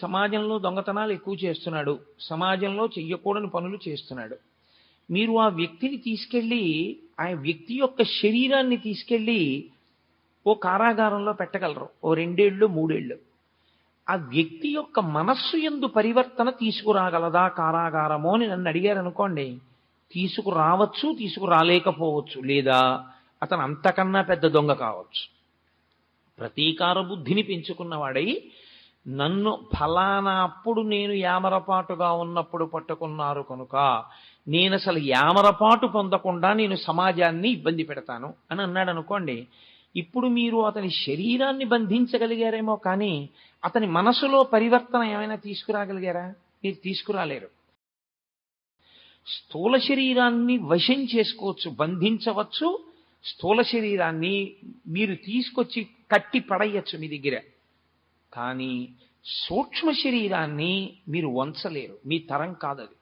సమాజంలో దొంగతనాలు ఎక్కువ చేస్తున్నాడు. సమాజంలో చెయ్యకూడని పనులు చేస్తున్నాడు. మీరు ఆ వ్యక్తిని తీసుకెళ్ళి ఆ వ్యక్తి యొక్క శరీరాన్ని తీసుకెళ్ళి ఓ కారాగారంలో పెట్టగలరు. ఓ రెండేళ్ళు మూడేళ్ళు. ఆ వ్యక్తి యొక్క మనస్సు ఎందు పరివర్తన తీసుకురాగలదా కారాగారమో అని నన్ను అడిగారు అనుకోండి. తీసుకురావచ్చు తీసుకురాలేకపోవచ్చు. లేదా అతను అంతకన్నా పెద్ద దొంగ కావచ్చు. ప్రతీకార బుద్ధిని పెంచుకున్నవాడై నన్ను ఫలానా అప్పుడు నేను యామరపాటుగా ఉన్నప్పుడు పట్టుకున్నారు కనుక నేను అసలు యామరపాటు పొందకుండా నేను సమాజాన్ని ఇబ్బంది పెడతాను అని అన్నాడు అనుకోండి. ఇప్పుడు మీరు అతని శరీరాన్ని బంధించగలిగారేమో కానీ అతని మనసులో పరివర్తన ఏమైనా తీసుకురాగలిగారా? మీరు తీసుకురాలేరు. స్థూల శరీరాన్ని వశం చేసుకోవచ్చు బంధించవచ్చు. స్థూల శరీరాన్ని మీరు తీసుకొచ్చి కట్టి పడయ్యచ్చు మీ దగ్గర. కానీ సూక్ష్మ శరీరాన్ని మీరు వంచలేరు. మీ తరం కాదది.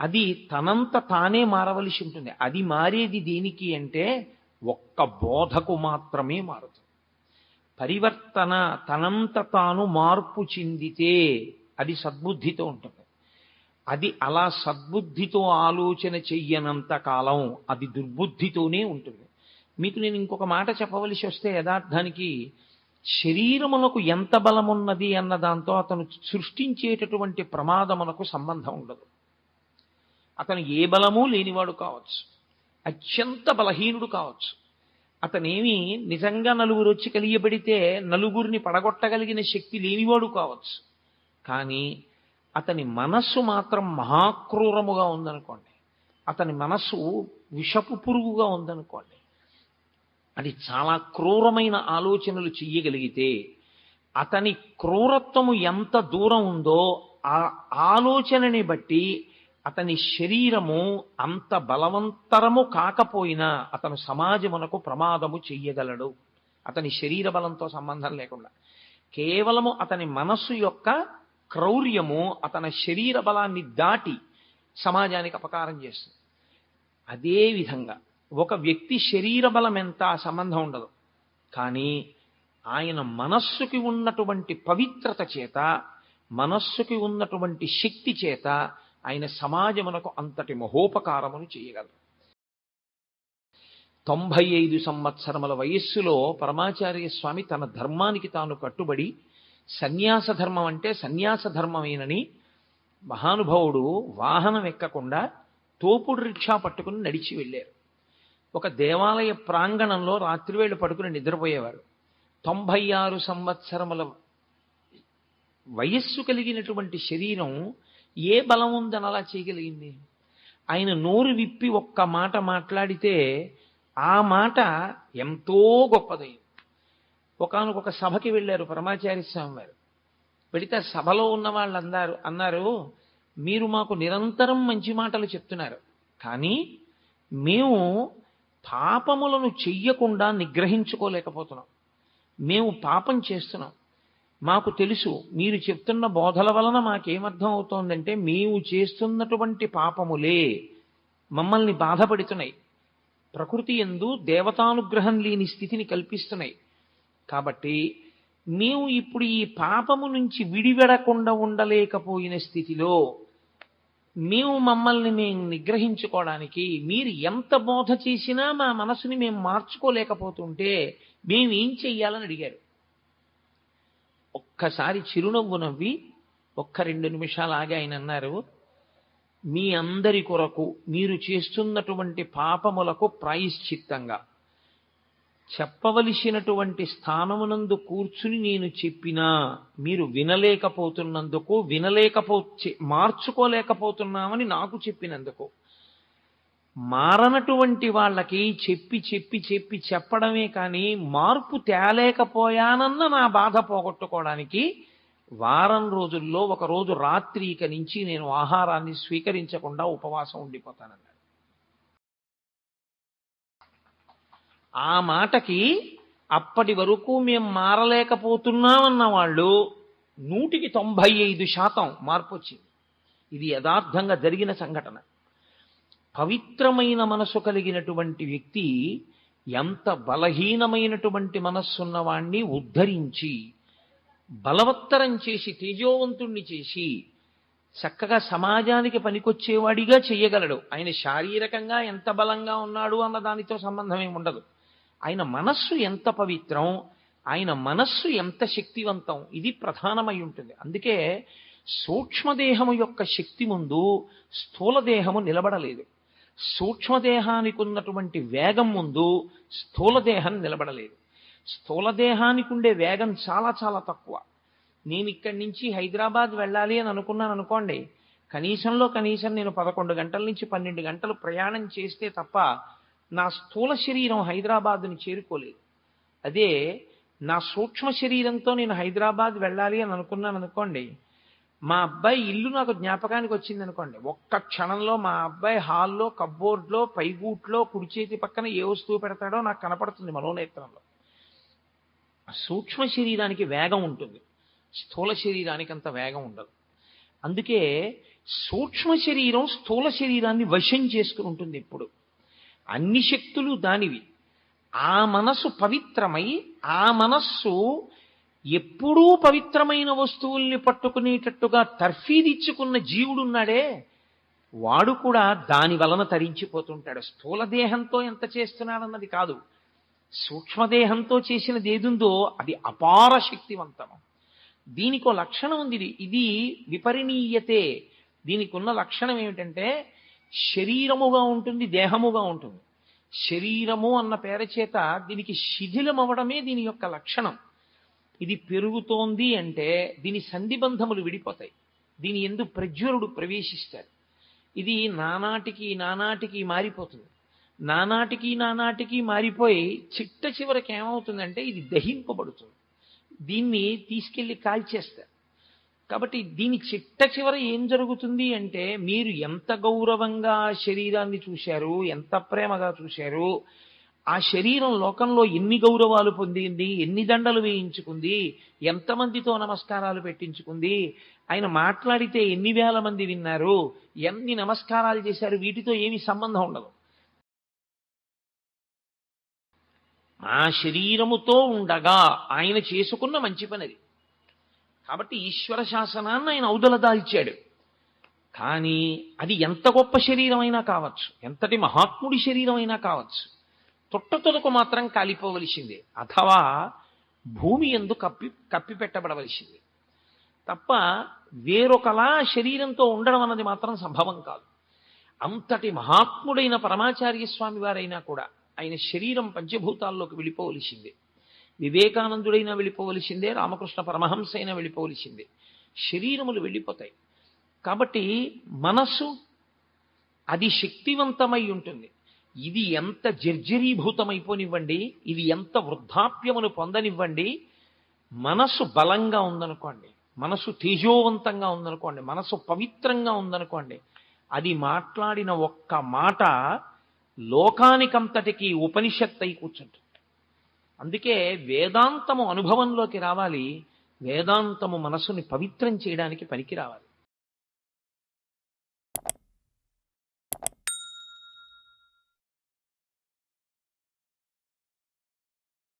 అది తనంత తానే మారవలసి ఉంటుంది. అది మారేది దేనికి అంటే ఒక్క బోధకు మాత్రమే మారుతుంది పరివర్తన తనంత తాను మార్పు చెందితే అది సద్బుద్ధితో ఉంటుంది. అది అలా సద్బుద్ధితో ఆలోచన చెయ్యనంత కాలం అది దుర్బుద్ధితోనే ఉంటుంది. మీకు నేను ఇంకొక మాట చెప్పవలసి వస్తే యథార్థానికి శరీరమునకు ఎంత బలమున్నది అన్న దాంతో అతను సృష్టించేటటువంటి ప్రమాదమునకు సంబంధం ఉండదు. అతను ఏ బలము లేనివాడు కావచ్చు. అత్యంత బలహీనుడు కావచ్చు. అతనేమి నిజంగా నలుగురు వచ్చి కలియబడితే నలుగురిని పడగొట్టగలిగిన శక్తి లేనివాడు కావచ్చు. కానీ అతని మనస్సు మాత్రం మహాక్రూరముగా ఉందనుకోండి. అతని మనస్సు విషపు పురుగుగా ఉందనుకోండి. అది చాలా క్రూరమైన ఆలోచనలు చెయ్యగలిగితే అతని క్రూరత్వము ఎంత దూరం ఉందో ఆ ఆలోచనని బట్టి అతని శరీరము అంత బలవంతరము కాకపోయినా అతను సమాజమునకు ప్రమాదము చెయ్యగలడు. అతని శరీర బలంతో సంబంధం లేకుండా. కేవలము అతని మనస్సు యొక్క క్రౌర్యము అతని శరీర బలాన్ని దాటి సమాజానికి అపకారం చేస్తుంది. అదే విధంగా ఒక వ్యక్తి శరీర బలం ఎంత సంబంధం ఉండదు. కానీ ఆయన మనస్సుకి ఉన్నటువంటి పవిత్రత చేత మనస్సుకి ఉన్నటువంటి శక్తి చేత ఆయన సమాజమునకు అంతటి మహోపకారమును చేయగలరు. తొంభై ఐదు సంవత్సరముల వయస్సులో పరమాచార్య స్వామి తన ధర్మానికి తాను కట్టుబడి సన్యాస ధర్మం అంటే సన్యాస ధర్మమేనని మహానుభావుడు వాహనం ఎక్కకుండా తోపుడు రిక్షా పట్టుకుని నడిచి వెళ్ళారు. ఒక దేవాలయ ప్రాంగణంలో రాత్రివేళ పడుకుని నిద్రపోయేవారు. తొంభై ఆరు సంవత్సరముల వయస్సు కలిగినటువంటి శరీరం ఏ బలం ఉందని అలా చేయగలిగింది? ఆయన నోరు విప్పి ఒక్క మాట మాట్లాడితే ఆ మాట ఎంతో గొప్పదైంది. ఒకనొక సభకి వెళ్ళారు పరమాచార్య స్వామి వారు వెళితే సభలో ఉన్న వాళ్ళు అన్నారు అన్నారు మీరు మాకు నిరంతరం మంచి మాటలు చెప్తున్నారు. కానీ మేము పాపములను చెయ్యకుండా నిగ్రహించుకోలేకపోతున్నాం. మేము పాపం చేస్తున్నాం. మాకు తెలుసు మీరు చెప్తున్న బోధల వలన మాకేమర్థం అవుతోందంటే మేము చేస్తున్నటువంటి పాపములే మమ్మల్ని బాధపడుతున్నాయి. ప్రకృతి ఎందు దేవతానుగ్రహం లేని స్థితిని కల్పిస్తున్నాయి. కాబట్టి మేము ఇప్పుడు ఈ పాపము నుంచి విడివెడకుండా ఉండలేకపోయిన స్థితిలో మేము మమ్మల్ని మేము నిగ్రహించుకోవడానికి మీరు ఎంత బోధ చేసినా మా మనసుని మేము మార్చుకోలేకపోతుంటే మేము ఏం చెయ్యాలని అడిగారు. ఒక్కసారి చిరునవ్వు నవ్వి ఒక్క రెండు నిమిషాలు ఆగి ఆయన అన్నారు మీ అందరి కొరకు మీరు చేస్తున్నటువంటి పాపములకు ప్రాయశ్చిత్తంగా. చెప్పవలసినటువంటి స్థానమునందు కూర్చుని నేను చెప్పినా మీరు వినలేకపోతున్నందుకు వినలేకపో మార్చుకోలేకపోతున్నామని నాకు చెప్పినందుకు. మారనటువంటి వాళ్ళకి చెప్పి చెప్పి చెప్పి చెప్పడమే కానీ మార్పు తేలేకపోయానన్న నా బాధ పోగొట్టుకోవడానికి వారం రోజుల్లో ఒకరోజు రాత్రి ఇక నుంచి నేను ఆహారాన్ని స్వీకరించకుండా ఉపవాసం ఉండిపోతానన్నాడు ఆ మాటకి అప్పటి వరకు మేము మారలేకపోతున్నామన్న వాళ్ళు నూటికి తొంభై ఐదు శాతం మార్పు వచ్చింది ఇది యథార్థంగా జరిగిన సంఘటన. పవిత్రమైన మనసు కలిగినటువంటి వ్యక్తి ఎంత బలహీనమైనటువంటి మనస్సున్నవాణ్ణి ఉద్ధరించి బలవత్తరం చేసి తేజోవంతుణ్ణి చేసి చక్కగా సమాజానికి పనికొచ్చేవాడిగా చేయగలడు. ఆయన శారీరకంగా ఎంత బలంగా ఉన్నాడు అన్న దానితో సంబంధం ఏమి ఉండదు ఆయన మనస్సు ఎంత పవిత్రం ఆయన మనస్సు ఎంత శక్తివంతం ఇది ప్రధానమై ఉంటుంది. అందుకే సూక్ష్మదేహము యొక్క శక్తి ముందు స్థూలదేహము నిలబడలేదు. సూక్ష్మదేహానికి ఉన్నటువంటి వేగం ముందు స్థూలదేహం నిలబడలేదు. స్థూలదేహానికి ఉండే వేగం చాలా చాలా తక్కువ. నేను ఇక్కడి నుంచి హైదరాబాద్ వెళ్ళాలి అని అనుకున్నాను అనుకోండి కనీసంలో కనీసం నేను పదకొండు గంటల నుంచి పన్నెండు గంటలు ప్రయాణం చేస్తే తప్ప నా స్థూల శరీరం హైదరాబాద్ని చేరుకోలేదు. అదే నా సూక్ష్మ శరీరంతో నేను హైదరాబాద్ వెళ్ళాలి అని అనుకున్నాను అనుకోండి మా అబ్బాయి ఇల్లు నాకు జ్ఞాపకానికి వచ్చింది అనుకోండి ఒక్క క్షణంలో మా అబ్బాయి హాల్లో కబ్బోర్డ్లో పైగూట్లో కుడి చేతి పక్కన ఏ వస్తువు పెడతాడో నాకు కనపడుతుంది మనోనేత్రంలో. సూక్ష్మ శరీరానికి వేగం ఉంటుంది స్థూల శరీరానికి అంత వేగం ఉండదు. అందుకే సూక్ష్మ శరీరం స్థూల శరీరాన్ని వశం చేసుకుని ఉంటుంది ఇప్పుడు. అన్ని శక్తులు దానివి. ఆ మనస్సు పవిత్రమై ఆ మనస్సు ఎప్పుడూ పవిత్రమైన వస్తువుల్ని పట్టుకునేటట్టుగా తర్ఫీదిచ్చుకున్న జీవుడున్నాడే వాడు కూడా దాని వలన తరించిపోతుంటాడు. స్థూలదేహంతో ఎంత చేస్తున్నాడన్నది కాదు. సూక్ష్మదేహంతో చేసినది ఏదుందో అది అపార శక్తివంతం దీనికో లక్షణం ఉంది ఇది. ఇది విపరిణీయతే. దీనికి ఉన్న లక్షణం ఏమిటంటే శరీరముగా ఉంటుంది దేహముగా ఉంటుంది. శరీరము అన్న పేర చేత దీనికి శిథిలం అవడమే దీని యొక్క లక్షణం. ఇది పెరుగుతోంది అంటే దీని సంధిబంధములు విడిపోతాయి. దీని ఎందు ప్రజ్వరుడు ప్రవేశిస్తాడు. ఇది నానాటికి నానాటికి మారిపోతుంది. నానాటికి నానాటికి మారిపోయి చిట్ట చివరికి ఏమవుతుందంటే ఇది దహింపబడుతుంది. దీన్ని తీసుకెళ్ళి కాల్చేస్తారు. కాబట్టి దీని చిట్ట చివర ఏం జరుగుతుంది అంటే మీరు ఎంత గౌరవంగా శరీరాన్ని చూశారు ఎంత ప్రేమగా చూశారు ఆ శరీరం లోకంలో ఎన్ని గౌరవాలు పొందింది ఎన్ని దండలు వేయించుకుంది ఎంతమందితో నమస్కారాలు పెట్టించుకుంది ఆయన మాట్లాడితే ఎన్ని వేల మంది విన్నారు ఎన్ని నమస్కారాలు చేశారు వీటితో ఏమి సంబంధం ఉండదు. ఆ శరీరముతో ఉండగా ఆయన చేసుకున్న మంచి పనిది. కాబట్టి ఈశ్వర శాసనాన్ని ఆయన ఔదలదాల్చాడు కానీ అది ఎంత గొప్ప శరీరమైనా కావచ్చు ఎంతటి మహాత్ముడి శరీరమైనా కావచ్చు తొట్టతొలకు మాత్రం కాలిపోవలసిందే. అథవా భూమి ఎందు కప్పి కప్పి పెట్టబడవలసిందే. తప్ప వేరొకలా శరీరంతో ఉండడం అన్నది మాత్రం సంభవం కాదు. అంతటి మహాత్ముడైన పరమాచార్య స్వామి వారైనా కూడా ఆయన శరీరం పంచభూతాల్లోకి వెళ్ళిపోవలసిందే. వివేకానందుడైనా వెళ్ళిపోవలసిందే రామకృష్ణ పరమహంస అయినా వెళ్ళిపోవలసిందే. శరీరములు వెళ్ళిపోతాయి. కాబట్టి మనస్సు అది శక్తివంతమై ఉంటుంది. ఇది ఎంత జర్జరీభూతమైపోనివ్వండి ఇది ఎంత వృద్ధాప్యమును పొందనివ్వండి మనస్సు బలంగా ఉందనుకోండి మనసు తేజోవంతంగా ఉందనుకోండి మనసు పవిత్రంగా ఉందనుకోండి అది మాట్లాడిన ఒక్క మాట లోకానికంతటికి ఉపనిషత్ అయి కూర్చుంటుంది. అందుకే వేదాంతము అనుభవంలోకి రావాలి వేదాంతము మనసుని పవిత్రం చేయడానికి పనికి రావాలి